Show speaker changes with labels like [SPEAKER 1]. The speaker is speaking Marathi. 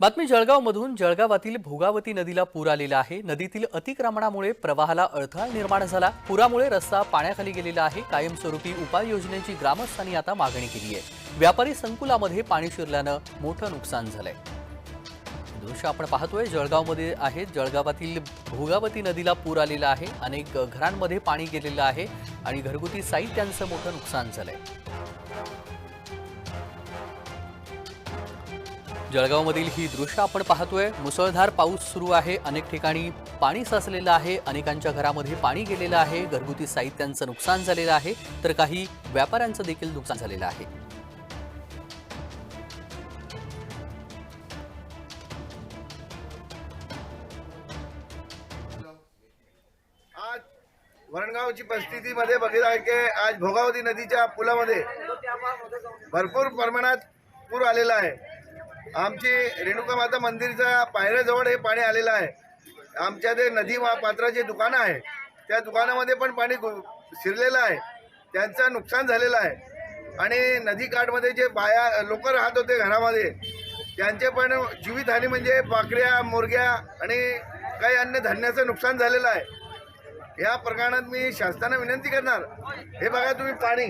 [SPEAKER 1] बातमी जळगावमधून जळगावातील भोगावती नदीला पूर आलेला आहे. नदीतील अतिक्रमणामुळे प्रवाहाला अडथळा निर्माण झाला. पुरामुळे रस्ता पाण्याखाली गेलेला आहे. कायमस्वरूपी उपाययोजनेची ग्रामस्थांनी आता मागणी केली आहे. व्यापारी संकुलामध्ये पाणी शिरल्यानं मोठं नुकसान झालंय. दृश्य आपण पाहतोय. जळगावमध्ये आहे. जळगावातील भोगावती नदीला पूर आलेला आहे. अनेक घरांमध्ये पाणी गेलेलं आहे आणि घरगुती साहित्यांचं मोठं नुकसान झालंय. जळगावमधील ही दृश्य आपण पाहतोय. मुसळधार पाऊस सुरू आहे. अनेक ठिकाणी पाणी साचलेलं आहे. अनेकांच्या घरामध्ये पाणी गेलेलं आहे. घरगुती साहित्यांचं नुकसान झालेलं आहे. तर काही व्यापाऱ्यांचं देखील नुकसान झालेलं आहे.
[SPEAKER 2] आज वरणगावची परिस्थितीमध्ये बघितलं आहे की आज भोगावती नदीच्या पुलामध्ये भरपूर प्रमाणात पूर आलेला आहे. आमची रेणुका माता मंदिरच्या पायऱ्याजवळ हे पाणी आलेलं आहे. आमच्या ते नदी वा पात्राचे दुकानं आहे. त्या दुकानामध्ये पण पाणी घु- शिरलेलं आहे. त्यांचं नुकसान झालेलं आहे. आणि नदीकाठमध्ये जे बाया लोक राहत होते घरामध्ये त्यांचे पण जीवितहानी म्हणजे पाकड्या मुरग्या आणि काही अन्य धान्याचं नुकसान झालेलं आहे. या प्रकरणात मी शासनाला विनंती करणार. हे बघा तुम्ही पाणी.